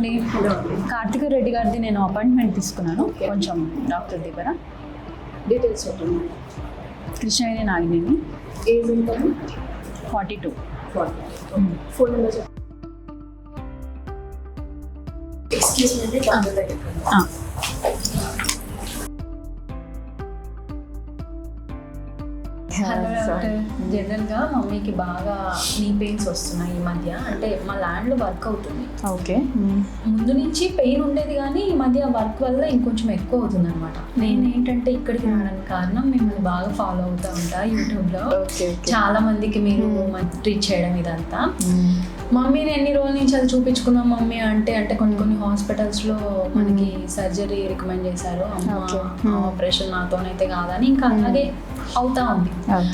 అండి హలో కార్తిక రెడ్డి గారిది నేను అపాయింట్మెంట్ తీసుకున్నాను. కొంచెం డాక్టర్ దగ్గర డీటెయిల్స్ చెప్పండి. కృష్ణవేణి నాగినేని. ఏజ్ ఎంత? Forty two. ఫోన్ నెంబర్ చెప్పండి. ఎక్స్క్యూజ్ మీ డాక్టర్ దగ్గర. డాక్టర్ జనరల్గా మమ్మీకి బాగా నీ పెయిన్స్ వస్తున్నాయి ఈ మధ్య. అంటే మా ల్యాండ్లో వర్క్ అవుతుంది. ఓకే ముందు నుంచి పెయిన్ ఉండేది కానీ ఈ మధ్య వర్క్ వల్ల ఇంకొంచెం ఎక్కువ అవుతుంది అనమాట నేను ఏంటంటే ఇక్కడికి రావడానికి కారణం మిమ్మల్ని బాగా ఫాలో అవుతూ ఉంటా యూట్యూబ్లో. చాలా మందికి మీరు ట్రీట్ చేయడం ఇదంతా. మమ్మీని ఎన్ని రోజుల నుంచి అది చూపించుకున్నాం మమ్మీ అంటే అంటే కొన్ని కొన్ని హాస్పిటల్స్లో మనకి సర్జరీ రికమెండ్ చేశారు. అమ్మ ఆపరేషన్ నాతోనైతే కాదని ఇంకా అలాగే అవుతా ఉంది.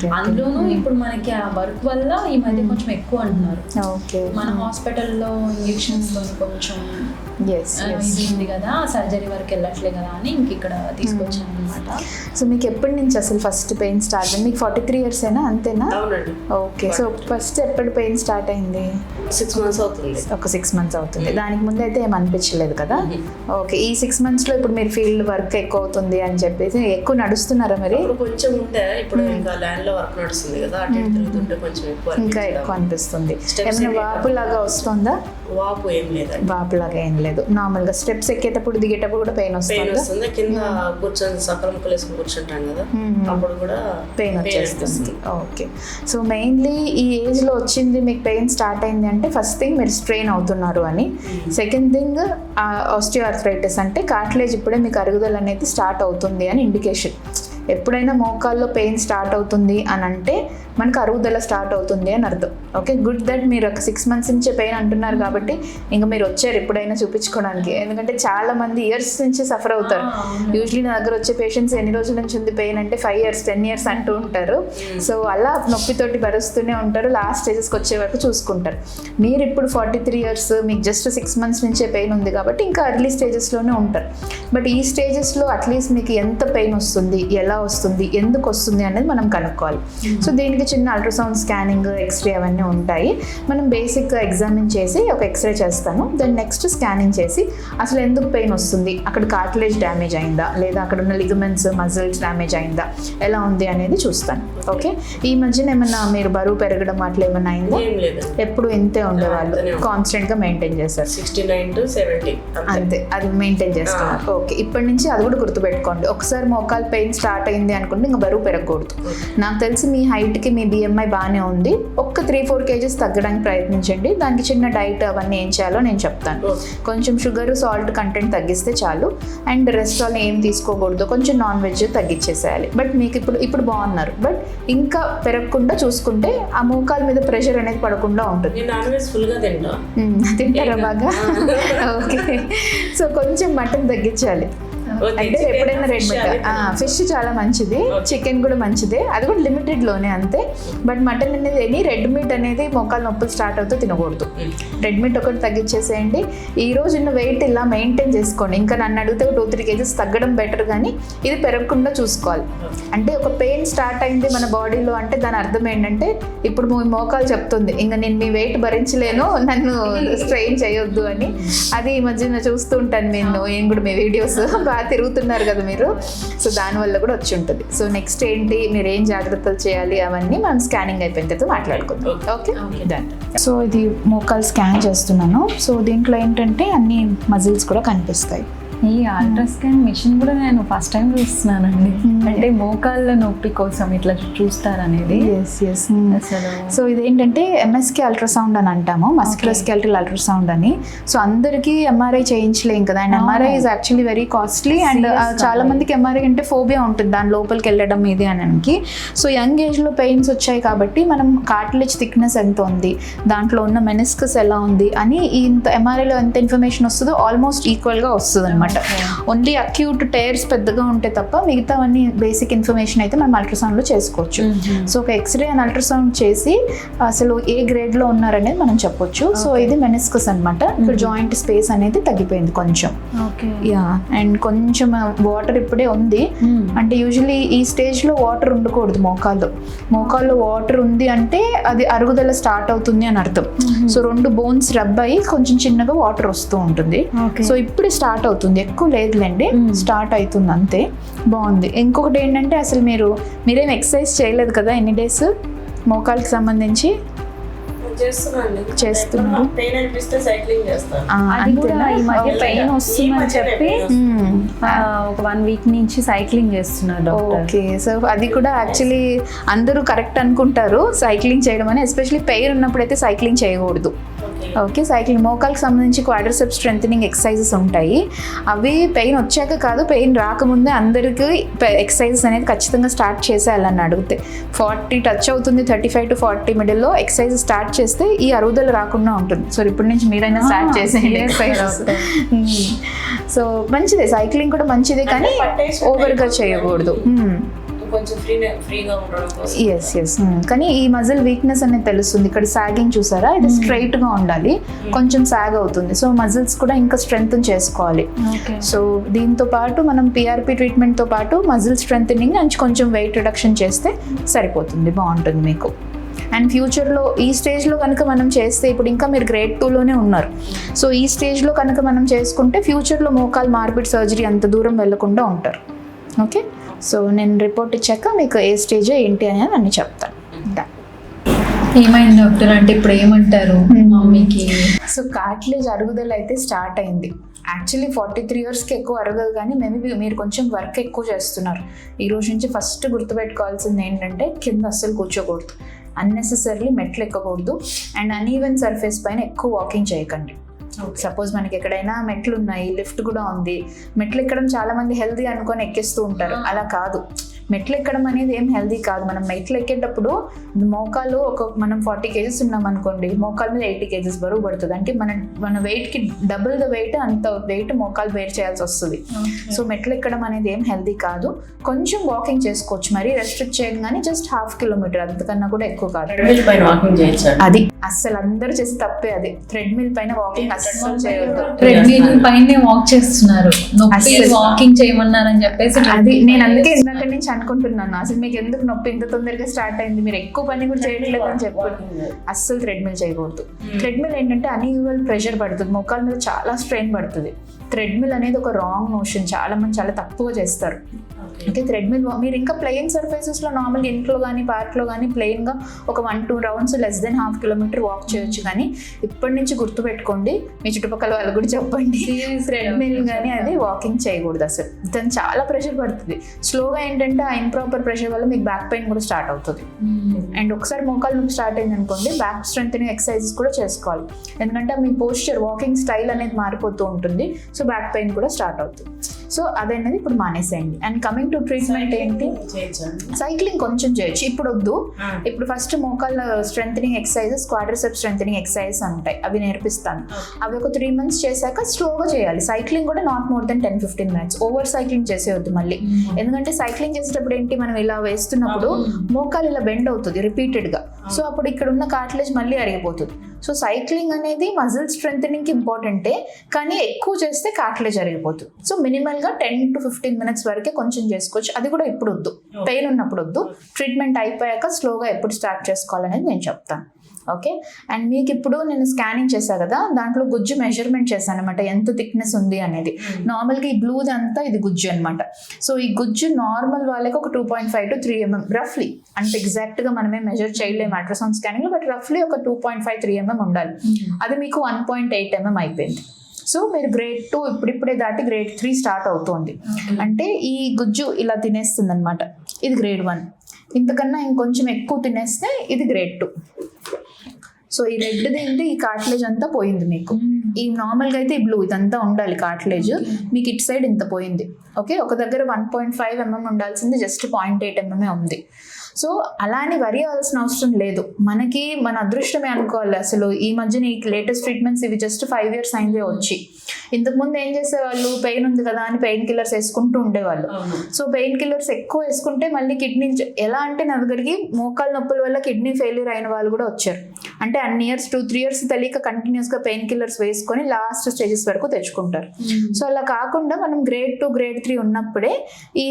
అందులోనూ ఇప్పుడు మనకి ఆ వర్క్ వల్ల ఈ మధ్య కొంచెం ఎక్కువ అంటున్నారు. ఓకే. మన హాస్పిటల్లో ఇంజెక్షన్స్ కొంచెం ఇది ఉంది కదా సర్జరీ వరకు వెళ్ళట్లే కదా అని ఇంక ఇక్కడ తీసుకొచ్చాను అనమాట సో మీకు ఎప్పటి నుంచి అసలు ఫస్ట్ పెయిన్ స్టార్ట్ అయింది? మీకు ఫార్టీ త్రీ ఇయర్స్ అయినా అంతేనా ఓకే సో ఫస్ట్ ఎప్పుడు పెయిన్ స్టార్ట్ అయింది? సిక్స్ మంత్స్ అవుతుంది. ఒక సిక్స్ మంత్స్ అవుతుంది. దానికి ముందు అయితే ఏం అనిపించలేదు కదా? ఓకే ఈ సిక్స్ మంత్స్లో ఇప్పుడు మీరు ఫీల్డ్ వర్క్ ఎక్కువ అవుతుంది అని చెప్పేసి ఎక్కువ నడుస్తున్నారా మరి? ఇప్పుడు కొంచెం ఉంటే ఇప్పుడు ఇంకా ల్యాండ్లో వర్క్ నడుస్తుంది కదా అటు ఇటు తిరుగుతుంటే కొంచెం ఎక్కువ ఇంకా. ఎక్కువ అనిపిస్తుంది. ఏమైనా ఏమి వాపు లాగా వస్తుందా? వాపు ఏం లేదండి. వాపు లాగా ఏం లేదు. నార్మల్గా స్టెప్స్ ఎక్కేటప్పుడు దిగేటప్పుడు కూడా పెయిన్ పెయిన్ వస్తుందా. కింద కూర్చొని సకలం వేసుకుని కూర్చుంటాం కదా. అప్పుడు కూడా పెయిన్ వచ్చేస్తుంది. ఓకే. సో మెయిన్లీ ఈ ఏజ్లో వచ్చింది మీకు పెయిన్ స్టార్ట్ అయింది అంటే ఫస్ట్ థింగ్ మీరు స్ట్రెయిన్ అవుతున్నారు అని. సెకండ్ థింగ్ ఆస్టియోఆర్థరైటిస్ అంటే కార్టిలేజ్ ఇప్పుడే మీకు అరుగుదల అనేది స్టార్ట్ అవుతుంది అని ఇండికేషన్. ఎప్పుడైనా మోకాల్లో పెయిన్ స్టార్ట్ అవుతుంది అని అంటే మనకు అరుగుదల స్టార్ట్ అవుతుంది అని అర్థం. ఓకే గుడ్ దట్ మీరు ఒక సిక్స్ మంత్స్ నుంచే పెయిన్ అంటున్నారు కాబట్టి ఇంకా మీరు వచ్చారు ఎప్పుడైనా చూపించుకోవడానికి. ఎందుకంటే చాలా మంది ఇయర్స్ నుంచి సఫర్ అవుతారు. యూజువలీ నా దగ్గర వచ్చే పేషెంట్స్ ఎన్ని రోజుల నుంచి ఉంది? పెయిన్ అంటే ఫైవ్ ఇయర్స్ టెన్ ఇయర్స్ అంటూ ఉంటారు. సో అలా నొప్పితోటి భరుస్తూనే ఉంటారు. లాస్ట్ స్టేజెస్కి వచ్చే వరకు చూసుకుంటారు. మీరు ఇప్పుడు ఫార్టీ త్రీ ఇయర్స్ మీకు జస్ట్ సిక్స్ మంత్స్ నుంచే పెయిన్ ఉంది కాబట్టి ఇంకా అర్లీ స్టేజెస్లోనే ఉంటారు. బట్ ఈ స్టేజెస్లో అట్లీస్ట్ మీకు ఎంత పెయిన్ వస్తుంది? ఎలా వస్తుంది? ఎందుకు వస్తుంది? అనేది మనం కనుక్కోవాలి. సో దీనికి చిన్న అల్ట్రాసౌండ్ స్కానింగ్ ఎక్స్రే అవన్నీ ఉంటాయి. మనం బేసిక్ ఎగ్జామిన్ చేసి ఒక ఎక్స్రే చేస్తాను. దెన్ నెక్స్ట్ స్కానింగ్ చేసి అసలు ఎందుకు పెయిన్ వస్తుంది? అక్కడ కార్టిలేజ్ డ్యామేజ్ అయిందా? లేదా అక్కడ ఉన్న లిగమెంట్స్ మజిల్స్ డ్యామేజ్ అయిందా? ఎలా ఉంది అనేది చూస్తాను. ఓకే ఈ మధ్యన ఏమన్నా మీరు బరువు పెరగడం అట్లా ఏమన్నా అయిందా? ఎప్పుడు ఇంతే ఉండేవాళ్ళు. కాన్స్టెంట్గా మెయింటైన్ చేస్తారు సిక్స్టీ నైన్ టు సెవెంటీ అంతే. అది మెయింటైన్ చేస్తున్నారు. ఓకే ఇప్పటి నుంచి అది కూడా గుర్తుపెట్టుకోండి. ఒకసారి మోకాలు పెయిన్ స్టార్ట్ అయింది అనుకుంటే ఇంకా బరువు పెరగకూడదు. నాకు తెలిసి మీ హైట్కి మీ బిఎంఐ బాగానే ఉంది. ఒక్క త్రీ ఫోర్ కేజెస్ తగ్గడానికి ప్రయత్నించండి. దానికి చిన్న డైట్ అవన్నీ ఏం చేయాలో నేను చెప్తాను. కొంచెం షుగర్ సాల్ట్ కంటెంట్ తగ్గిస్తే చాలు. అండ్ రెస్టారెంట్ ఏం తీసుకోకూడదు కొంచెం నాన్ వెజ్ తగ్గించేసేయాలి బట్ మీకు ఇప్పుడు ఇప్పుడు బాగున్నారు. బట్ ఇంకా పెరగకుండా చూసుకుంటే ఆ మోకాల మీద ప్రెషర్ అనేది పడకుండా ఉంటుంది. తింటారా బాగా? ఓకే. సో కొంచెం మటన్ తగ్గించాలి. అంటే ఎప్పుడైనా రెడ్ ఫిష్ చాలా మంచిది చికెన్ కూడా మంచిదే. అది కూడా లిమిటెడ్లోనే అంతే. బట్ మటన్ అనేది ఎనీ రెడ్ మీట్ అనేది మోకాలు నొప్పులు స్టార్ట్ అవుతూ తినకూడదు. రెడ్ మీట్ ఒకటి తగ్గించేసేయండి. ఈ రోజు ఉన్న వెయిట్ ఇలా మెయింటైన్ చేసుకోండి. ఇంకా నన్ను అడిగితే టూ త్రీ కేజెస్ తగ్గడం బెటర్ కానీ ఇది పెరగకుండా చూసుకోవాలి. అంటే ఒక పెయిన్ స్టార్ట్ అయింది మన బాడీలో అంటే దాని అర్థం ఏంటంటే ఇప్పుడు మీ మోకాలు చెప్తుంది ఇంకా నేను మీ వెయిట్ భరించలేను నన్ను స్ట్రెయిన్ చేయొద్దు అని. అది ఈ మధ్యన చూస్తూ ఉంటాను నేను నేను కూడా మీ వీడియోస్ బాగా తిరుగుతున్నారు కదా మీరు. సో దానివల్ల కూడా వచ్చి ఉంటుంది. సో నెక్స్ట్ ఏంటి? మీరు ఏం జాగ్రత్తలు చేయాలి? అవన్నీ మనం స్కానింగ్ అయిపోయిన తర్వాత మాట్లాడుకుందాం. ఓకే. డన్ సో ఇది మోకాలు స్కాన్ చేస్తున్నాను. సో దీంట్లో ఏంటంటే అన్ని మజిల్స్ కూడా కనిపిస్తాయి. ఈ అల్ట్రాస్కాన్ మిషన్ కూడా నేను ఫస్ట్ టైం చూస్తున్నానండి. అంటే మోకాళ్ళ నొప్పి కోసం ఇట్లా చూస్తారనేది. ఎస్ ఎస్ అసలు సో ఇదేంటంటే ఎంఎస్కి అల్ట్రాసౌండ్ అని అంటాము. మస్కులస్కెల్టల్ అల్ట్రాసౌండ్ అని. సో అందరికీ ఎంఆర్ఐ చేయించలేం కదా. And MRI is actually very costly and చాలా మందికి ఎంఆర్ఐ అంటే ఫోబియా ఉంటుంది దాని లోపలికి వెళ్ళడం ఇది అనడానికి సో యంగ్ ఏజ్లో పెయిన్స్ వచ్చాయి కాబట్టి మనం కార్టిలేజ్ థిక్నెస్ ఎంత ఉంది? దాంట్లో ఉన్న మెనిస్కస్ ఎలా ఉంది? అని ఈ ఇంత ఎంఆర్ఐలో ఎంత ఇన్ఫర్మేషన్ వస్తుందో ఆల్మోస్ట్ ఈక్వల్గా వస్తుంది అనమాట అనమాట ఓన్లీ అక్యూట్ టైర్స్ పెద్దగా ఉంటే తప్ప మిగతావన్నీ బేసిక్ ఇన్ఫర్మేషన్ అయితే మనం అల్ట్రాసౌండ్లో చేసుకోవచ్చు. సో ఒక ఎక్స్రే అండ్ అల్ట్రాసౌండ్ చేసి అసలు ఏ గ్రేడ్లో ఉన్నారనేది మనం చెప్పొచ్చు. సో ఇది మెనిస్కస్ అనమాట ఇక్కడ జాయింట్ స్పేస్ అనేది తగ్గిపోయింది కొంచెం. ఓకే. యా అండ్ కొంచెం వాటర్ ఇప్పుడే ఉంది. అంటే యూజువలీ ఈ స్టేజ్లో వాటర్ ఉండకూడదు మోకాల్లో. మోకాల్లో వాటర్ ఉంది అంటే అది అరుగుదల స్టార్ట్ అవుతుంది అని అర్థం. సో రెండు బోన్స్ రబ్ అయ్యి కొంచెం చిన్నగా వాటర్ వస్తూ ఉంటుంది. సో ఇప్పుడు స్టార్ట్ అవుతుంది. ఎక్కువ లేదులేండి. స్టార్ట్ అవుతుంది అంతే బాగుంది ఇంకొకటి ఏంటంటే అసలు మీరు మీరేం ఎక్సర్సైజ్ చేయలేదు కదా ఎన్ని డేస్ మోకాళ్ళకి సంబంధించి చేస్తున్నాను చేస్తున్నారు. పెయిన్ అనిపిస్తే సైక్లింగ్ చేస్తాను ఆ, అది కూడా? ఈ మధ్య. పెయిన్ వస్తుందని చెప్పి. ఆ, ఒక వన్ వీక్ నుంచి సైక్లింగ్ చేస్తున్నారు డాక్టర్ ఓకే సో అది కూడా యాక్చువల్లీ అందరూ కరెక్ట్ అనుకుంటారు సైక్లింగ్ చేయడం అని ఎస్పెషలీ పెయిన్ ఉన్నప్పుడు అయితే సైక్లింగ్ చేయకూడదు ఓకే సైక్లింగ్ మోకాల్కి సంబంధించి క్వాడ్రసెప్ స్ట్రెంథనింగ్ ఎక్సర్సైజెస్ ఉంటాయి. అవి పెయిన్ వచ్చాక కాదు పెయిన్ రాకముందే అందరికీ ఎక్సర్సైజెస్ అనేది ఖచ్చితంగా స్టార్ట్ చేసేయాలని అడిగితే. ఫార్టీ టచ్ అవుతుంది థర్టీ ఫైవ్ టు ఫార్టీ మిడిల్లో ఎక్సర్సైజ్ స్టార్ట్ చేస్తే ఈ అరుగుదల రాకుండా ఉంటుంది. సో ఇప్పటి నుంచి మీరైనా స్టార్ట్ చేసేయండి. Exercises doctor. సో మంచిదే. సైక్లింగ్ కూడా మంచిదే కానీ ఓవర్గా చేయకూడదు. Hmm. ఎస్ ఎస్ కానీ ఈ మజిల్ వీక్నెస్ అనేది తెలుస్తుంది. ఇక్కడ సాగింగ్ చూసారా? ఇది స్ట్రైట్గా ఉండాలి. కొంచెం సాగ్ అవుతుంది. సో మజిల్స్ కూడా ఇంకా స్ట్రెంగ్ చేసుకోవాలి. ఓకే సో దీంతో పాటు మనం పిఆర్పి ట్రీట్మెంట్తో పాటు మజిల్ స్ట్రెంగ్ అండ్ కొంచెం వెయిట్ రిడక్షన్ చేస్తే సరిపోతుంది. బాగుంటుంది మీకు. అండ్ ఫ్యూచర్లో ఈ స్టేజ్లో కనుక మనం చేస్తే ఇప్పుడు ఇంకా మీరు గ్రేడ్ టూలోనే ఉన్నారు. సో ఈ స్టేజ్లో కనుక మనం చేసుకుంటే ఫ్యూచర్లో మోకాలు మార్పిడి సర్జరీ అంత దూరం వెళ్ళకుండా ఉంటారు. ఓకే సో నేను రిపోర్ట్ ఇచ్చాక మీకు ఏ స్టేజ్ ఏంటి అనేది అన్ని చెప్తాను. ఏమైంది డాక్టర్? అంటే ఇప్పుడు ఏమంటారు మమ్మీకి? సో కార్టిలేజ్ అరుగుదల అయితే స్టార్ట్ అయింది. యాక్చువల్లీ ఫార్టీ త్రీ ఇయర్స్కి ఎక్కువ అరగదు కానీ మేబీ మీరు కొంచెం వర్క్ ఎక్కువ చేస్తున్నారు. ఈ రోజు నుంచి ఫస్ట్ గుర్తుపెట్టుకోవాల్సింది ఏంటంటే కింద అస్సలు కూర్చోకూడదు. అన్నెసెసరీ మెట్లు ఎక్కకూడదు. అండ్ అన్ఈవెన్ సర్ఫేస్ పైన ఎక్కువ వాకింగ్ చేయకండి. సపోజ్ మనకి ఎక్కడైనా మెట్లు ఉన్నాయి లిఫ్ట్ కూడా ఉంది. మెట్లు ఎక్కడం చాలా మంది హెల్దీ అనుకొని ఎక్కిస్తూ ఉంటారు. అలా కాదు. మెట్లు ఎక్కడం అనేది ఏం హెల్దీ కాదు. మనం మెట్లు ఎక్కేటప్పుడు మోకాలు ఒక మనం ఫార్టీ కేజెస్ ఉన్నాం అనుకోండి మోకాలు మీద ఎయిటీ కేజెస్ బరువు పడుతుంది. అంటే మన మన వెయిట్కి డబుల్ ద వెయిట్ అంత వెయిట్ మోకాలు వేర్ చేయాల్సి వస్తుంది. సో మెట్లు ఎక్కడం అనేది ఏం హెల్దీ కాదు. కొంచెం వాకింగ్ చేసుకోవచ్చు. మరి రెస్ట్రిక్ట్ చేయడం కానీ జస్ట్ హాఫ్ కిలోమీటర్ అంతకన్నా కూడా ఎక్కువ కాదు. ట్రెడ్మిల్ అది అస్సలు అందరూ చేసి తప్పే అది. థ్రెడ్మిల్ పైన వాకింగ్ అస్సలు చేయొద్దు. ట్రెడ్మిల్ పైనే వాక్ చేస్తున్నారు. వాకింగ్ చేయమన్నారని చెప్పేసి అది నేను అందుకే ఇందాక నుంచి అనుకుంటున్నాను అసలు మీకు ఎందుకు నొప్పి? ఇంత తొందరగా స్టార్ట్ అయింది. మీరు ఎక్కువ పని కూడా చేయట్లేదు అని చెప్పారు అస్సలు థ్రెడ్మిల్ చేయకూడదు. థ్రెడ్మిల్ ఏంటంటే అన్ఈవల్ ప్రెషర్ పడుతుంది. మోకాల మీద చాలా స్ట్రెయిన్ పడుతుంది. థ్రెడ్మిల్ అనేది ఒక రాంగ్ నోషన్ చాలా మంది చాలా తక్కువ చేస్తారు. ఓకే థ్రెడ్మిల్ మీరు ఇంకా ప్లెయిన్ సర్ఫేసెస్లో నార్మల్గా ఇంట్లో కానీ పార్క్లో కానీ ప్లెయిన్గా ఒక one two rounds less than half kilometre walk చేయొచ్చు. కానీ ఇప్పటి నుంచి గుర్తుపెట్టుకోండి మీ చుట్టుపక్కల వాళ్ళు కూడా చెప్పండి. థ్రెడ్మిల్ కానీ అది వాకింగ్ చేయకూడదు అసలు. దాని చాలా ప్రెషర్ పడుతుంది. స్లోగా ఏంటంటే ఆ ఇంప్రాపర్ ప్రెషర్ వల్ల మీకు బ్యాక్ పెయిన్ కూడా స్టార్ట్ అవుతుంది. అండ్ ఒకసారి మోకాలు నొప్పి స్టార్ట్ అయింది అనుకోండి బ్యాక్ స్ట్రెంగ్ ఎక్సర్సైజెస్ కూడా చేసుకోవాలి. ఎందుకంటే మీ పోస్చర్ వాకింగ్ స్టైల్ అనేది మారిపోతూ ఉంటుంది. సో బ్యాక్ పెయిన్ కూడా స్టార్ట్ అవుతుంది. సో అదనేది ఇప్పుడు మానేసేయండి. అండ్ కమింగ్ టు ట్రీట్మెంట్ ఏంటి? సైక్లింగ్ కొంచెం చేయొచ్చు. ఇప్పుడు వద్దు ఇప్పుడు ఫస్ట్ మోకాళ్ళ స్ట్రెంగ్ ఎక్సర్సైజెస్ క్వాడ్రిసెప్ స్ట్రెంగ్ ఎక్సర్సైజెస్ ఉంటాయి. అవి నేర్పిస్తాను. అవి ఒక త్రీ మంత్స్ చేశాక స్లోగా చేయాలి. సైక్లింగ్ కూడా not more than ten fifteen minutes over cycling చేసేయొద్దు మళ్ళీ. ఎందుకంటే సైక్లింగ్ చేసేటప్పుడు ఏంటి? మనం ఇలా వేస్తున్నప్పుడు మోకాలు ఇలా బెండ్ అవుతుంది రిపీటెడ్గా సో అప్పుడు ఇక్కడ ఉన్న కార్టిలేజ్ మళ్ళీ అరిగిపోతుంది. సో సైక్లింగ్ అనేది మజిల్ స్ట్రెంగ్ ఇంపార్టెంటే కానీ ఎక్కువ చేస్తే కార్టిలేజ్ అరిగిపోతుంది సో మినిమల్గా టెన్ టు ఫిఫ్టీన్ మినిట్స్ వరకే కొంచెం చేసుకోవచ్చు. అది కూడా ఇప్పుడు వద్దు పెయిన్ ఉన్నప్పుడు వద్దు ట్రీట్మెంట్ అయిపోయాక స్లోగా ఎప్పుడు స్టార్ట్ చేసుకోవాలనేది నేను చెప్తాను. ఓకే? అండ్ మీకు ఇప్పుడు నేను స్కానింగ్ చేశాను కదా దాంట్లో గుజ్జు మెజర్మెంట్ చేశాను అనమాట ఎంత థిక్నెస్ ఉంది అనేది. నార్మల్గా ఈ బ్లూది అంతా ఇది గుజ్జు అనమాట సో ఈ గుజ్జు నార్మల్ వాళ్ళకి ఒక two point five to three mm రఫ్లీ. అంటే ఎగ్జాక్ట్గా మనమే మెజర్ చేయలేము అల్ట్రాసౌండ్ స్కానింగ్లో బట్ రఫ్లీ ఒక two point five three mm ఉండాలి. అది మీకు వన్ పాయింట్ ఎయిట్ ఎంఎం అయిపోయింది. సో మీరు గ్రేడ్ టూ ఇప్పుడిప్పుడే దాటి గ్రేడ్ త్రీ స్టార్ట్ అవుతుంది. అంటే ఈ గుజ్జు ఇలా తినేస్తుంది అనమాట ఇది గ్రేడ్ వన్. ఇంతకన్నా ఇంకొంచెం ఎక్కువ తినేస్తే ఇది గ్రేడ్ టూ. సో ఈ రెడ్ తింటే ఈ కార్టిలేజ్ అంతా పోయింది మీకు. ఈ నార్మల్గా అయితే ఈ బ్లూ ఇదంతా ఉండాలి కార్టిలేజ్ మీకు ఇటు సైడ్ ఇంత పోయింది. ఓకే ఒక దగ్గర వన్ పాయింట్ ఫైవ్ ఎంఎం ఉండాల్సింది జస్ట్ పాయింట్ ఎయిట్ ఎంఎంఏ ఉంది సో అలా అని వరి అవ్వాల్సిన అవసరం లేదు. మనకి మన అదృష్టమే అనుకోవాలి అసలు. ఈ మధ్యన ఈ లేటెస్ట్ ట్రీట్మెంట్స్ ఇవి జస్ట్ ఫైవ్ ఇయర్స్ అయిందే వచ్చి. ఇంతకుముందు ఏం చేసేవాళ్ళు? పెయిన్ ఉంది కదా అని పెయిన్ కిల్లర్స్ వేసుకుంటూ ఉండేవాళ్ళు. సో పెయిన్ కిల్లర్స్ ఎక్కువ వేసుకుంటే మళ్ళీ కిడ్నీ ఎలా అంటే నా దగ్గరికి మోకాల నొప్పుల వల్ల కిడ్నీ ఫెయిల్యూర్ అయిన వాళ్ళు కూడా వచ్చారు. అంటే అన్ని ఇయర్స్ టూ త్రీ ఇయర్స్ తెలియక కంటిన్యూస్గా పెయిన్ కిల్లర్స్ వేసుకొని లాస్ట్ స్టేజెస్ వరకు తెచ్చుకుంటారు. సో అలా కాకుండా మనం గ్రేడ్ టూ గ్రేడ్ త్రీ ఉన్నప్పుడే ఈ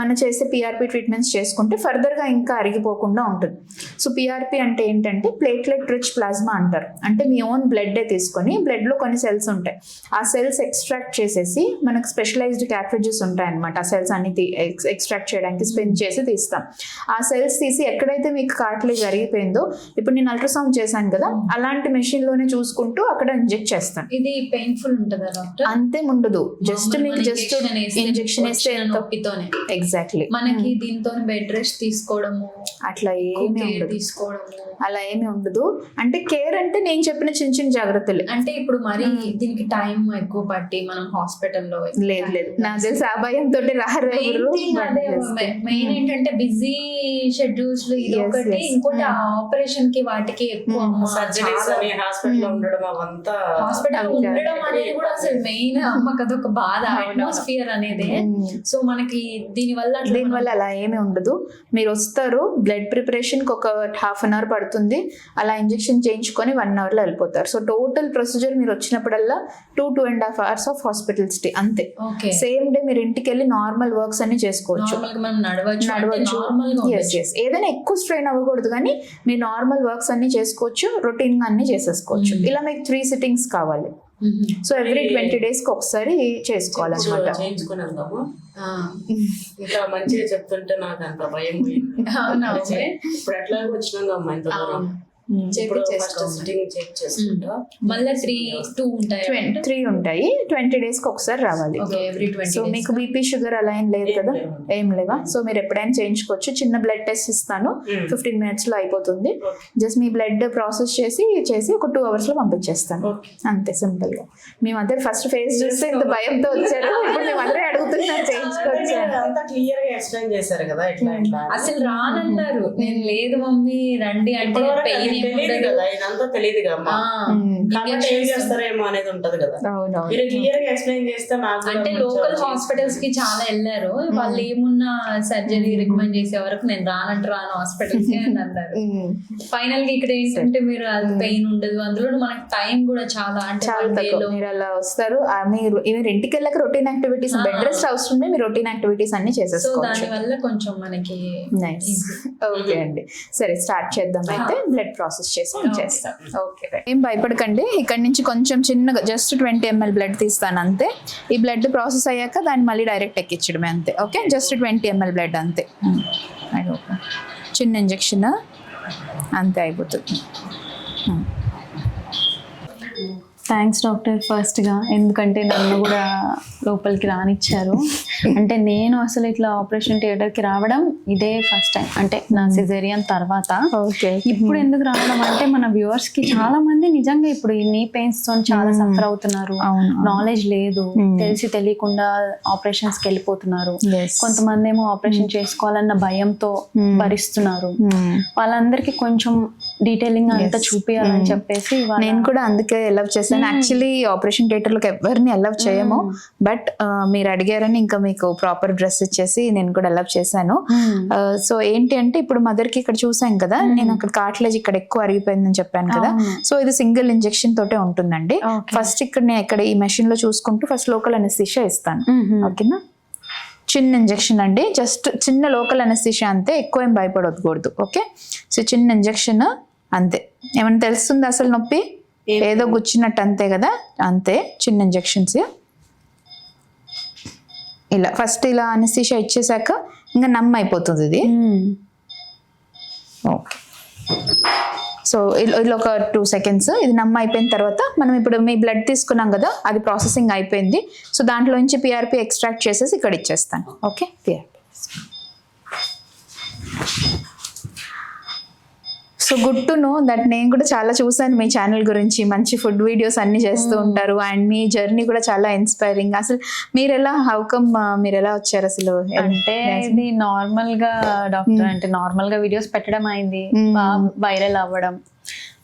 మన చేసే పిఆర్పి ట్రీట్మెంట్స్ చేసుకుంటే ఫర్దర్గా ఇంకా అరిగిపోకుండా ఉంటుంది. సో పిఆర్పి అంటే ఏంటంటే ప్లేట్లెట్ రిచ్ ప్లాస్మా అంటారు. అంటే మీ ఓన్ బ్లడ్ తీసుకొని బ్లడ్లో కొన్ని సెల్స్ ఉంటాయి. ఆ సెల్స్ ఎక్స్ట్రాక్ట్ చేసేసి మనకు స్పెషలైజ్డ్ క్యాట్రిజెస్ ఉంటాయి అనమాట ఆ సెల్స్ అన్ని ఎక్స్ట్రాక్ట్ చేయడానికి స్పెన్ చేసి తీస్తాం. ఆ సెల్స్ తీసి ఎక్కడైతే మీకు కార్ట్లేజ్ అరిగిపోయిందో ఇప్పుడు నేను అల్ట్రాసౌండ్ చేశాను కదా అలాంటి మెషిన్లోనే చూసుకుంటూ అక్కడ ఇంజెక్ట్ చేస్తాను. ఇది పెయిన్ఫుల్ ఉంటుందా డాక్టర్ అంతే ఉండదు జస్ట్ మీకు జస్ట్ ఇంజెక్షన్ వేస్తే నొప్పితోనే. ఎగ్జాక్ట్లీ మనకి దీంతో బెడ్ రెస్ట్ తీసుకోవడము అట్లా ఏమీ తీసుకోవడము. అలా ఏమీ ఉండదు. అంటే కేర్ అంటే నేను చెప్పిన చిన్న చిన్న జాగ్రత్తలు. అంటే ఇప్పుడు మరి దీనికి టైం ఎక్కువ పట్టి మనం హాస్పిటల్లో లేదు లేదు. నాకు తెలిసి ఆ భయంతో రారు మెయిన్ ఏంటంటే బిజీ షెడ్యూల్స్లో ఇది ఒకటి. ఇంకోటి. ఆపరేషన్కి వాటికి ఎక్కువ. సర్జరీస్ అని హాస్పిటల్ ఉండడం అవంతా హాస్పిటల్. ఉండడం అనేది కూడా అసలు మెయిన్ అమ్మకి అదొక బాధ అట్మాస్ఫియర్ అనేది. సో మనకి దీని వల్ల దీని వల్ల అలా ఏమీ ఉండదు. మీరు వస్తారు బ్లడ్ ప్రిపరేషన్కి ఒక హాఫ్ అన్ అవర్ పడుతుంది. అలా ఇంజెక్షన్ చేయించుకొని వన్ అవర్లో వెళ్ళిపోతారు. సో టోటల్ ప్రొసీజర్ మీరు వచ్చినప్పుడల్లా two two and half hours of hospital stay అంతే. సేమ్ డే మీరు ఇంటికి వెళ్ళి నార్మల్ వర్క్స్ అన్ని చేసుకోవచ్చు. నడవచ్చు ఏదైనా ఎక్కువ స్ట్రెయిన్ అవ్వకూడదు కానీ మీరు నార్మల్ వర్క్స్ అన్ని చేసుకోవచ్చు రొటీన్ అన్ని చేసేసుకోవచ్చు. ఇలా మీకు త్రీ సిట్టింగ్స్ కావాలి. సో ఎవ్రీ ట్వంటీ డేస్కి ఒకసారి చేసుకోవాలన్నమాట. ఇంకా మంచిగా చెప్తుంటే నాకు అంత భయం పోయింది? ఇప్పుడు ఎట్లా వచ్చినాం సిట్టింగ్ చెక్ చేసుకుంటా. మళ్ళీ త్రీ టూ ఉంటాయి? త్రీ ఉంటాయి. ట్వంటీ డేస్కి ఒకసారి రావాలి. ఓకే ఎవ్రీ ట్వంటీ సో మీకు బీపీ షుగర్ అలా ఏం లేదు కదా. ఏం లేవా? సో మీరు ఎప్పుడైనా చేయించుకోవచ్చు. చిన్న బ్లడ్ టెస్ట్ ఇస్తాను. ఫిఫ్టీన్ మినిట్స్లో అయిపోతుంది. జస్ట్ మీ బ్లడ్ ప్రాసెస్ చేసి చేసి ఒక టూ అవర్స్లో పంపించేస్తాను. అంతే సింపుల్గా. మేమందరూ ఫస్ట్ ఫేస్ చూస్తే ఇంత భయంతో వచ్చారు. ఇప్పుడు మేమందరూ అడుగుతున్నారు. అంతా క్లియర్గా ఎక్స్ప్లెయిన్ చేశారు కదా. అసలు రానన్నారు. నేను లేదు మమ్మీ రండి అంటే పెయిన్ తెలియదు కదా ఇదంతా తెలియదు కదా. కాబట్టి ఏం చేస్తారేమో అనేది ఉంటది కదా. మీరు క్లియర్గా ఎక్స్ప్లెయిన్ చేస్తే అంటే లోకల్ హాస్పిటల్స్కి చాలా వెళ్ళారు. వాళ్ళు ఏమున్నా సర్జరీ రికమెండ్ చేసే వరకు నేను రానంటే రాను హాస్పిటల్కి అని అన్నారు. ఫైనల్గా ఇక్కడ ఏంటంటే మీరు అది పెయిన్ ఉండదు. అందులో మనకి టైం కూడా చాలా అంటే చాలా మీరు అలా వస్తారు. మీరు ఇంటికి వెళ్ళక రొటీన్ యాక్టివిటీస్. బెడ్ రెస్ట్ అవసరం మీరు రొటీన్ యాక్టివిటీస్ అన్ని చేసేసుకోవచ్చు. వల్ల కొంచెం మనకి నైస్. ఓకే అండి. సరే స్టార్ట్ చేద్దాం అయితే. బ్లడ్ ప్రాసెస్ చేసి చేస్తాం ఓకే ఏం భయపడకండి. ఇక్కడ నుంచి కొంచెం చిన్నగా జస్ట్ ట్వంటీ ఎంఎల్ బ్లడ్ తీస్తాను అంతే. ఈ బ్లడ్ ప్రాసెస్ అయ్యాక దాన్ని మళ్ళీ డైరెక్ట్ ఎక్కించడమే అంతే. Okay just twenty ml blood అంతే. ఓకే చిన్న ఇంజెక్షన్ అంతే అయిపోతుంది. Hmm. థ్యాంక్స్ డాక్టర్ ఫస్ట్గా ఎందుకంటే నన్ను కూడా లోపలికి రానిచ్చారు. అంటే నేను అసలు ఇట్లా ఆపరేషన్ థియేటర్కి రావడం ఇదే ఫస్ట్ టైం అంటే నా సిజేరియన్ తర్వాత. ఓకే ఇప్పుడు ఎందుకు రావడం అంటే మన వ్యూవర్స్కి చాలా మంది నిజంగా ఇప్పుడు ఈ నీ పెయిన్స్తో చాలా సఫర్ అవుతున్నారు. అవును. నాలెడ్జ్ లేదు. Hmm. తెలిసి తెలియకుండా ఆపరేషన్స్కి వెళ్ళిపోతున్నారు. కొంతమంది ఏమో ఆపరేషన్ చేసుకోవాలన్న భయంతో Hmm. భరిస్తున్నారు. Hmm. వాళ్ళందరికీ కొంచెం డీటెయిలింగ్ అంతా. చూపించాలని Hmm. చెప్పేసి నేను కూడా అందుకే ఎలవ్ చేశాను. యాక్చువల్లీ ఆపరేషన్ థియేటర్లకు ఎవరిని ఎలవ్ చేయము. బట్ మీరు అడిగారని ఇంకా మీకు ప్రాపర్ డ్రెస్ ఇచ్చేసి నేను కూడా ఎలవ్ చేశాను. Hmm. సో ఏంటి అంటే ఇప్పుడు మదర్కి ఇక్కడ చూసాం కదా నేను అక్కడ కార్ట్లేజ్ ఇక్కడ ఎక్కువ అరిగిపోయిందని చెప్పాను కదా. సో ఇది సింగిల్ ఇంజెక్షన్ తోటే ఉంటుందండి. ఫస్ట్ ఇక్కడ నేను ఇక్కడ ఈ మెషిన్లో చూసుకుంటూ ఫస్ట్ లోకల్ అనెస్థిషియా ఇస్తాను. ఓకేనా చిన్న ఇంజెక్షన్ అండి. జస్ట్ చిన్న లోకల్ అనెస్థిషియా అంతే ఎక్కువ ఏం భయపడకూడదు ఓకే సో చిన్న ఇంజెక్షన్ అంతే. ఏమైనా తెలుస్తుంది అసలు నొప్పి? ఏదో గుచ్చినట్టు అంతే కదా? అంతే. చిన్న ఇంజెక్షన్స్. ఇలా ఫస్ట్ ఇలా అనెస్థిషియా ఇచ్చేసాక ఇంకా నమ్మ అయిపోతుంది ఇది. ఓకే. సో ఇలా ఒక టూ సెకండ్స్ ఇది నమ్మ అయిపోయిన తర్వాత మనం ఇప్పుడు మీ బ్లడ్ తీసుకున్నాం కదా అది ప్రాసెసింగ్ అయిపోయింది. సో దాంట్లో నుంచి పిఆర్పి ఎక్స్ట్రాక్ట్ చేసేసి ఇక్కడ ఇచ్చేస్తాను. Okay? PRP so good to know that నేను కూడా చాలా చూసాను మీ ఛానల్ గురించి. మంచి ఫుడ్ వీడియోస్ అన్ని చేస్తూ ఉంటారు. అండ్ మీ జర్నీ కూడా చాలా ఇన్స్పైరింగ్ అసలు మీరు ఎలా హౌకమ్ మీరు ఎలా వచ్చారు అసలు? అంటే ఇది నార్మల్గా డాక్టర్ అంటే నార్మల్గా వీడియోస్ పెట్టడం అయింది. వైరల్ అవ్వడం.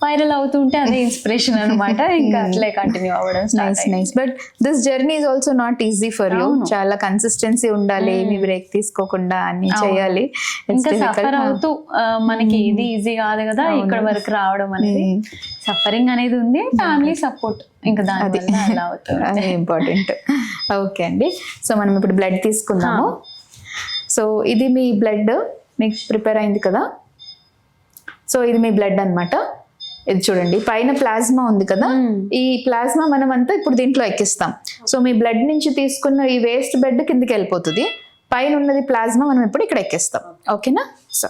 వైరల్ అవుతుంటే అదే ఇన్స్పిరేషన్ అన్నమాట. ఇంకా అట్లే కంటిన్యూ అవ్వడం nice. Nice but this journey is also not easy for you. చాలా కన్సిస్టెన్సీ ఉండాలి మీ బ్రేక్ తీసుకోకుండా అన్ని. చేయాలి. ఇంకా. సఫర్ అవుతూ ఆ, మనకి ఇది ఈజీ కాదు కదా. ఇక్కడ వరకు రావడం అనేది. సఫరింగ్ అనేది ఉంది ఫ్యామిలీ సపోర్ట్ ఇంకా దాని అది. అలా అవుతుంది ఇంపార్టెంట్ ఓకే అండి. సో మనం ఇప్పుడు బ్లడ్ తీసుకుందాము. సో ఇది మీ బ్లడ్ మీకు ప్రిపేర్ అయింది కదా? సో ఇది మీ బ్లడ్ అన్నమాట. ఇది చూడండి పైన ప్లాస్మా ఉంది కదా. ఈ ప్లాస్మా మనం అంతా ఇప్పుడు దీంట్లో ఎక్కిస్తాం. సో మీ బ్లడ్ నుంచి తీసుకున్న ఈ వేస్ట్ బెడ్ కిందకి వెళ్ళిపోతుంది. పైన ఉన్నది ప్లాస్మా మనం ఇప్పుడు ఇక్కడ ఎక్కిస్తాం. ఓకేనా? సో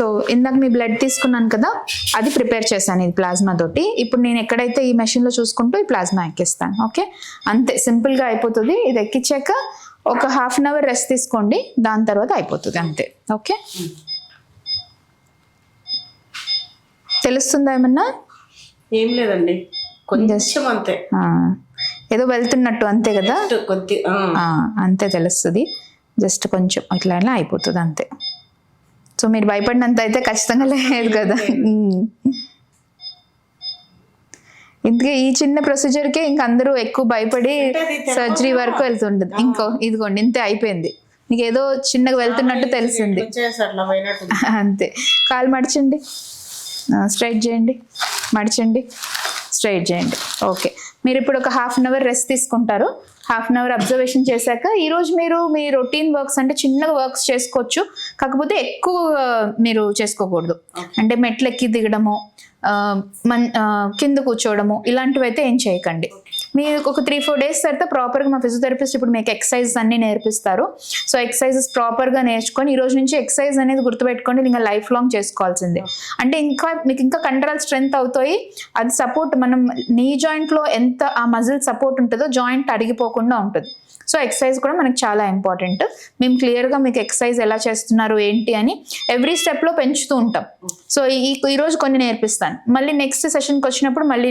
సో ఇందాక మీ బ్లడ్ తీసుకున్నాను కదా అది ప్రిపేర్ చేశాను ఇది ప్లాస్మా తోటి. ఇప్పుడు నేను ఎక్కడైతే ఈ మెషిన్లో చూసుకుంటూ ఈ ప్లాస్మా ఎక్కిస్తాను ఓకే అంతే సింపుల్గా అయిపోతుంది. ఇది ఎక్కించాక ఒక హాఫ్ అన్ అవర్ రెస్ట్ తీసుకోండి దాని తర్వాత అయిపోతుంది అంతే ఓకే తెలుస్తుందా ఏమన్నా? ఏం లేదండి. కొంచెం అంతే. ఏదో వెళ్తున్నట్టు అంతే కదా? కొద్ది అంతే తెలుస్తుంది. జస్ట్ కొంచెం ఇట్లా అయిపోతుంది అంతే. సో మీరు భయపడినంత అయితే ఖచ్చితంగా లేదు కదా. ఇందుకే ఈ చిన్న ప్రొసీజర్కే ఇంక అందరూ ఎక్కువ భయపడి సర్జరీ వరకు వెళ్తుండదు ఇంకో ఇదిగోండి ఇంతే అయిపోయింది. మీకు ఏదో చిన్నగా వెళ్తున్నట్టు తెలిసింది. అంతే. కాలు మడిచండి. స్ట్రైట్ చేయండి. మడిచండి. స్ట్రైట్ చేయండి. ఓకే. మీరు ఇప్పుడు ఒక హాఫ్ అన్ అవర్ రెస్ట్ తీసుకుంటారు. హాఫ్ అన్ అవర్ అబ్జర్వేషన్ చేశాక ఈరోజు మీరు మీ రొటీన్ వర్క్స్ అంటే చిన్నగా వర్క్స్ చేసుకోవచ్చు. కాకపోతే ఎక్కువ మీరు చేసుకోకూడదు. అంటే మెట్లు ఎక్కి దిగడము మన్ కింద కూర్చోవడము ఇలాంటివి అయితే ఏం చేయకండి. మీరు ఒక త్రీ ఫోర్ డేస్ తర్వాత ప్రాపర్గా మా ఫిజియోథెరపిస్ట్ ఇప్పుడు మీకు ఎక్సర్సైజెస్ అన్ని నేర్పిస్తారు. సో ఎక్సర్సైజెస్ ప్రాపర్గా నేర్చుకొని ఈ రోజు నుంచి ఎక్సర్సైజ్ అనేది గుర్తుపెట్టుకోండి ఇంకా లైఫ్ లాంగ్ చేసుకోవాల్సిందే అంటే ఇంకా మీకు ఇంకా కండరాలు స్ట్రెంగ్త్ అవుతాయి అది సపోర్ట్ మనం నీ జాయింట్లో ఎంత ఆ మజిల్ సపోర్ట్ ఉంటుందో జాయింట్ అడిగిపోకుండా ఉంటుంది. సో ఎక్సర్సైజ్ కూడా మనకి చాలా ఇంపార్టెంట్ మేము క్లియర్గా మీకు ఎక్సర్సైజ్ ఎలా చేస్తున్నారు ఏంటి అని ఎవ్రీ స్టెప్లో పెంచుతూ ఉంటాం. సో ఈ ఈరోజు కొన్ని నేర్పిస్తాను. మళ్ళీ నెక్స్ట్ సెషన్కి వచ్చినప్పుడు మళ్ళీ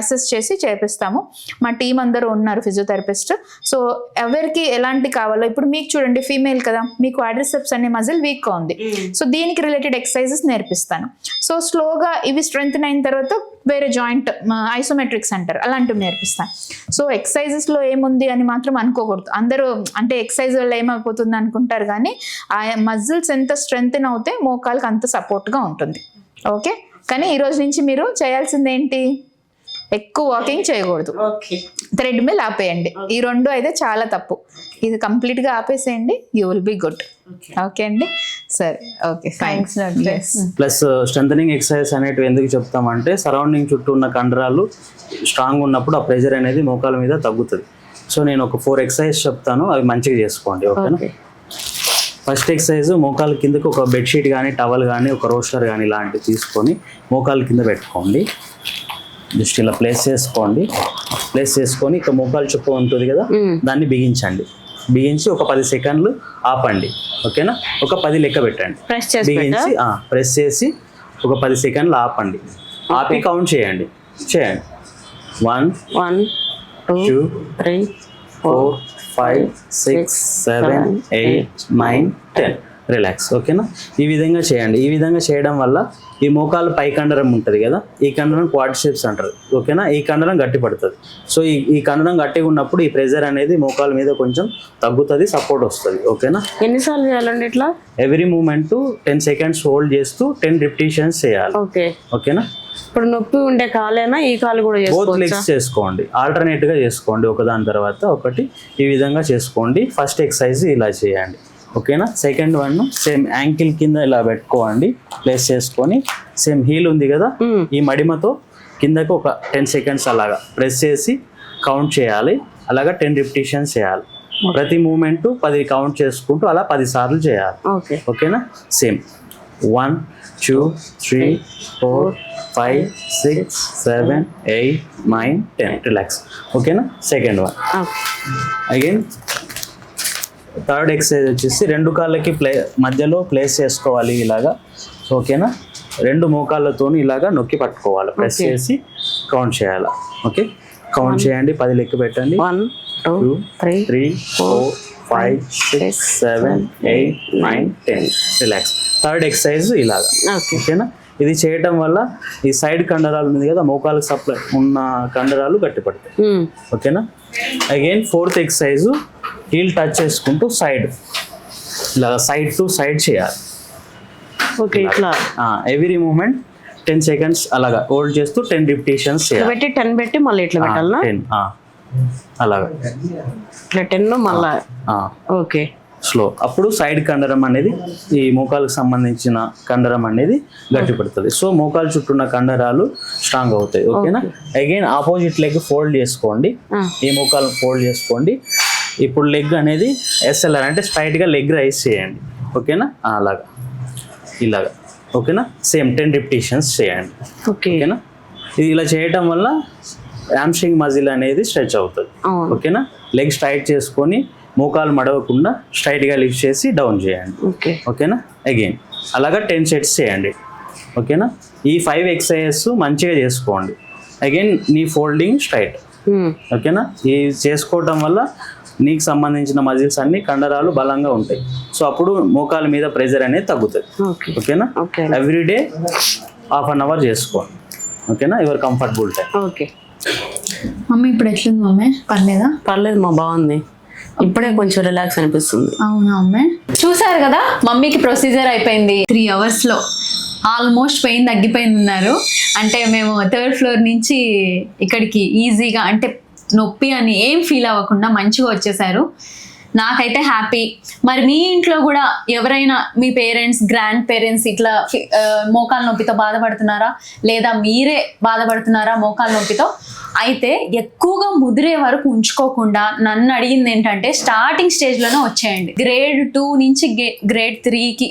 అసెస్ చేసి చేపిస్తాము. మా టీం అందరూ ఉన్నారు ఫిజియోథెరపిస్ట్ సో ఎవరికి ఎలాంటి కావాలో ఇప్పుడు మీకు చూడండి ఫీమేల్ కదా మీకు క్వాడ్రిసెప్స్ అనే మజిల్ వీక్గా ఉంది. సో దీనికి రిలేటెడ్ ఎక్సర్సైజెస్ నేర్పిస్తాను. సో స్లోగా ఇవి స్ట్రెంగ్త్ అయిన తర్వాత వేరే జాయింట్ ఐసోమెట్రిక్స్ అంటారు అలాంటివి నేర్పిస్తాను సో ఎక్సర్సైజెస్లో ఏముంది అని మాత్రం అనుకోకూడదు. అందరూ అంటే ఎక్సర్సైజ్ వల్ల ఏమైపోతుంది అనుకుంటారు కానీ ఆ మజిల్స్ ఎంత స్ట్రెంగ్త్ అవుతే మోకాలకు అంత సపోర్ట్గా ఉంటుంది. ఓకే? కానీ ఈ రోజు నుంచి మీరు చేయాల్సింది ఏంటి ఎక్కువ వాకింగ్ చేయకూడదు. ఓకే థ్రెడ్ మిల్ ఆపేయండి. ఈ రెండు అయితే చాలా తప్పు. ఇది కంప్లీట్గా ఆపేసేయండి you will be good okay అండి? సరే. Okay thanks plus strengthening exercise అనేటివి ఎందుకు చెప్తామంటే సరౌండింగ్ చుట్టూ ఉన్న కండరాలు స్ట్రాంగ్ ఉన్నప్పుడు ఆ ప్రెషర్ అనేది మోకాల మీద తగ్గుతుంది. సో నేను ఒక ఫోర్ ఎక్సర్సైజ్ చెప్తాను అవి మంచిగా చేసుకోండి ఓకేనా ఫస్ట్ ఎక్సర్సైజ్ మోకాల కిందకి ఒక బెడ్షీట్ కానీ టవల్ కానీ ఒక రోస్టర్ కానీ ఇలాంటివి తీసుకొని మోకాల కింద పెట్టుకోండి. జస్ట్ ఇలా ప్లేస్ చేసుకోండి. ప్లేస్ చేసుకొని ఇక మోకాలు చుక్క ఉంటుంది కదా దాన్ని బిగించండి. బిగించి ఒక పది సెకండ్లు ఆపండి. ఓకేనా ఒక పది లెక్క పెట్టండి. ప్రెస్ చేసి బిగించి ప్రెస్ చేసి ఒక పది సెకండ్లు ఆపండి. ఆపి కౌంట్ చేయండి. చేయండి. One one two three four five six seven eight nine ten relax ఓకేనా ఈ విధంగా చేయండి. ఈ విధంగా చేయడం వల్ల ఈ మోకాలు పై కండరం ఉంటుంది కదా? ఈ కండరం క్వాడ్రిసెప్స్ అంటారు ఓకేనా ఈ కండరం గట్టి పడుతుంది. సో ఈ ఈ కండరం గట్టిగా ఉన్నప్పుడు ఈ ప్రెజర్ అనేది మోకాల మీద కొంచెం తగ్గుతుంది సపోర్ట్ వస్తుంది ఓకేనా ఎన్నిసార్లు చేయాలండి ఇట్లా? Every moment ten seconds hold చేస్తూ టెన్ రిపిటేషన్స్ చేయాలి ఓకే. ఓకేనా ఇప్పుడు నొప్పి ఉండే కాలేనా ఈ కాలు కూడా బోత్ లెగ్స్ చేసుకోండి. ఆల్టర్నేట్గా చేసుకోండి ఒకదాని తర్వాత ఒకటి. ఈ విధంగా చేసుకోండి. ఫస్ట్ ఎక్సర్సైజ్ ఇలా చేయండి. ఓకేనా? సెకండ్ వన్ సేమ్ యాంకిల్ కింద ఇలా పెట్టుకోండి. ప్లేస్ చేసుకొని సేమ్ హీల్ ఉంది కదా? మ్మ్. ఈ మడిమతో కిందకు ఒక టెన్ సెకండ్స్ అలాగా ప్రెస్ చేసి కౌంట్ చేయాలి. అలాగా టెన్ రిపిటేషన్స్ చేయాలి. ప్రతి మూమెంట్ పది కౌంట్ చేసుకుంటూ అలా పది సార్లు చేయాలి. ఓకే ఓకేనా? Same one two three four five six seven eight nine ten relax ఓకేనా second one again third exercise వచ్చేసి రెండు కాళ్ళకి ప్లే మధ్యలో ప్లేస్ చేసుకోవాలి ఇలాగా. ఓకేనా? రెండు మోకాళ్ళతో ఇలాగా నొక్కి పట్టుకోవాలి. ప్రెస్. చేసి కౌంట్ చేయాలి. ఓకే? కౌంట్ చేయండి. పది లెక్క పెట్టండి. One two three three four five six seven eight nine ten relax third exercise ఇలాగా. ఓకే ఓకేనా? ఇది చేయటం వల్ల ఈ సైడ్ కండరాలు ఉంది కదా మోకాలకు సప్లై ఉన్న కండరాలు గట్టిపడతాయి. ఓకేనా? Again fourth exercise heel touch చేసుకుంటూ సైడ్ ఇలా సైడ్ టు సైడ్ చేయాలి. ఓకే ఇట్లా. ఎవ్రీ మూమెంట్ టెన్ సెకండ్స్ అలాగా హోల్డ్ చేస్తూ టెన్ రిపిటేషన్స్ పెట్టి టెన్ పెట్టి మళ్ళీ ఇట్లా పెట్టాలనా? టెన్ అలాగా. ఇట్లా టెన్ మళ్ళా. ఓకే. స్లో అప్పుడు సైడ్ కండరం అనేది ఈ మోకాలకు సంబంధించిన కండరం అనేది గట్టిపడుతుంది సో మోకాలు చుట్టూ ఉన్న కండరాలు స్ట్రాంగ్ అవుతాయి. ఓకేనా అగైన్ ఆపోజిట్ లెగ్ ఫోల్డ్ చేసుకోండి. ఈ మోకాలు ఫోల్డ్ చేసుకోండి. ఇప్పుడు లెగ్ అనేది ఎస్ఎల్ఆర్ అంటే straight గా లెగ్ రైస్ చేయండి. ఓకేనా? అలాగా. ఇలాగా. ఓకేనా? సేమ్ టెన్ రిపిటేషన్స్ చేయండి. ఓకే. ఓకేనా? ఇది ఇలా చేయటం వల్ల యామ్స్ట్రింగ్ మజిల్ అనేది స్ట్రెచ్ అవుతుంది. ఓకేనా? లెగ్ స్ట్రైట్ చేసుకొని మోకాలు మడవకుండా స్ట్రైట్గా లిఫ్ట్ చేసి డౌన్ చేయండి. ఓకే. ఓకేనా? అగైన్ అలాగా టెన్ సెట్స్ చేయండి. ఓకేనా? ఈ ఫైవ్ ఎక్సర్సైజెస్ మంచిగా చేసుకోండి. అగైన్ నీ ఫోల్డింగ్ స్ట్రైట్ ఓకేనా? ఈ చేసుకోవటం వల్ల నీకు సంబంధించిన మజిల్స్ అన్ని కండరాలు బలంగా ఉంటాయి. సో అప్పుడు మోకాల మీద ప్రెజర్ అనేది తగ్గుతుంది. ఓకే. ఓకేనా? Okay. Every day half an hour చేసుకోండి ఓకేనా? Your comfortable time okay. Mummy ఇప్పుడు ఎట్లుంది మమ్మీ? పర్లేదా? పర్లేదు మా బాగుంది. ఇప్పుడే కొంచెం రిలాక్స్ అనిపిస్తుంది. అవునా అమ్మే చూసారు కదా మమ్మీకి ప్రొసీజర్ అయిపోయింది. త్రీ అవర్స్లో ఆల్మోస్ట్ పెయిన్ తగ్గిపోయింది ఉన్నారు అంటే మేము థర్డ్ ఫ్లోర్ నుంచి ఇక్కడికి ఈజీగా అంటే నొప్పి అని ఏం ఫీల్ అవ్వకుండా మంచిగా వచ్చేసారు. నాకైతే హ్యాపీ మరి మీ ఇంట్లో కూడా ఎవరైనా మీ పేరెంట్స్ గ్రాండ్ పేరెంట్స్ ఇట్లా మోకాల నొప్పితో బాధపడుతున్నారా? లేదా మీరే బాధపడుతున్నారా మోకాల నొప్పితో? అయితే ఎక్కువగా ముదిరే వరకు ఉంచుకోకుండా నన్ను అడిగింది ఏంటంటే స్టార్టింగ్ స్టేజ్లోనే వచ్చేయండి. గ్రేడ్ టూ నుంచి గ్రేడ్ త్రీకి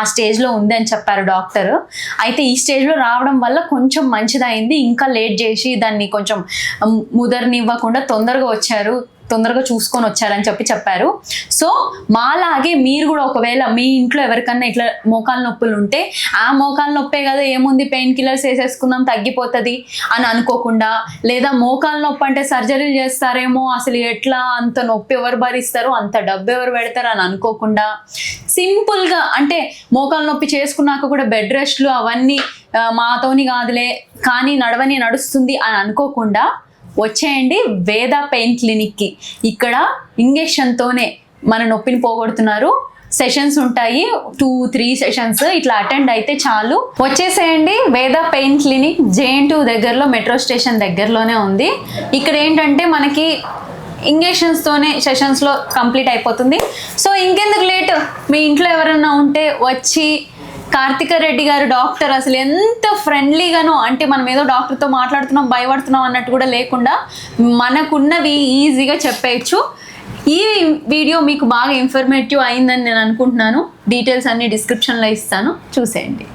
ఆ స్టేజ్లో ఉంది అని చెప్పారు డాక్టర్ అయితే ఈ స్టేజ్లో రావడం వల్ల కొంచెం మంచిదైంది. ఇంకా లేట్ చేసి దాన్ని కొంచెం ముదరనివ్వకుండా తొందరగా వచ్చారు. తొందరగా చూసుకొని వచ్చారని చెప్పి చెప్పారు. సో మాలాగే మీరు కూడా ఒకవేళ మీ ఇంట్లో ఎవరికన్నా ఇట్లా మోకాలు నొప్పులు ఉంటే ఆ మోకాలు నొప్పే కదా ఏముంది పెయిన్ కిల్లర్స్ వేసేసుకుందాం తగ్గిపోతుంది అని అనుకోకుండా లేదా మోకాలు నొప్పి అంటే సర్జరీలు చేస్తారేమో అసలు ఎట్లా అంత నొప్పి ఎవరు భరిస్తారు అంత డబ్బు ఎవరు పెడతారు అని అనుకోకుండా సింపుల్గా అంటే మోకాలు నొప్పి చేసుకున్నాక కూడా బెడ్ రెస్ట్లు అవన్నీ మాతోని కాదులే కానీ నడవని నడుస్తుంది అని అనుకోకుండా వచ్చేయండి వేద పెయిన్ క్లినిక్కి. ఇక్కడ ఇంజెక్షన్తోనే మన నొప్పిని పోగొడుతున్నారు. సెషన్స్ ఉంటాయి. టూ త్రీ సెషన్స్ ఇట్లా అటెండ్ అయితే చాలు. వచ్చేసేయండి Veda pain clinic JNTU దగ్గరలో మెట్రో స్టేషన్ దగ్గరలోనే ఉంది. ఇక్కడ ఏంటంటే మనకి ఇంజెక్షన్స్తోనే సెషన్స్లో కంప్లీట్ అయిపోతుంది. సో ఇంకెందుకు లేట్? మీ ఇంట్లో ఎవరైనా ఉంటే వచ్చి కార్తిక రెడ్డి గారు డాక్టర్ అసలు ఎంత ఫ్రెండ్లీగానో అంటే మనం ఏదో డాక్టర్తో మాట్లాడుతున్నాం భయపడుతున్నాం అన్నట్టు కూడా లేకుండా మనకున్నవి ఈజీగా చెప్పేయచ్చు. ఈ వీడియో మీకు బాగా ఇన్ఫర్మేటివ్ అయిందని నేను అనుకుంటున్నాను. డీటెయిల్స్ అన్ని డిస్క్రిప్షన్లో ఇస్తాను. చూసేయండి.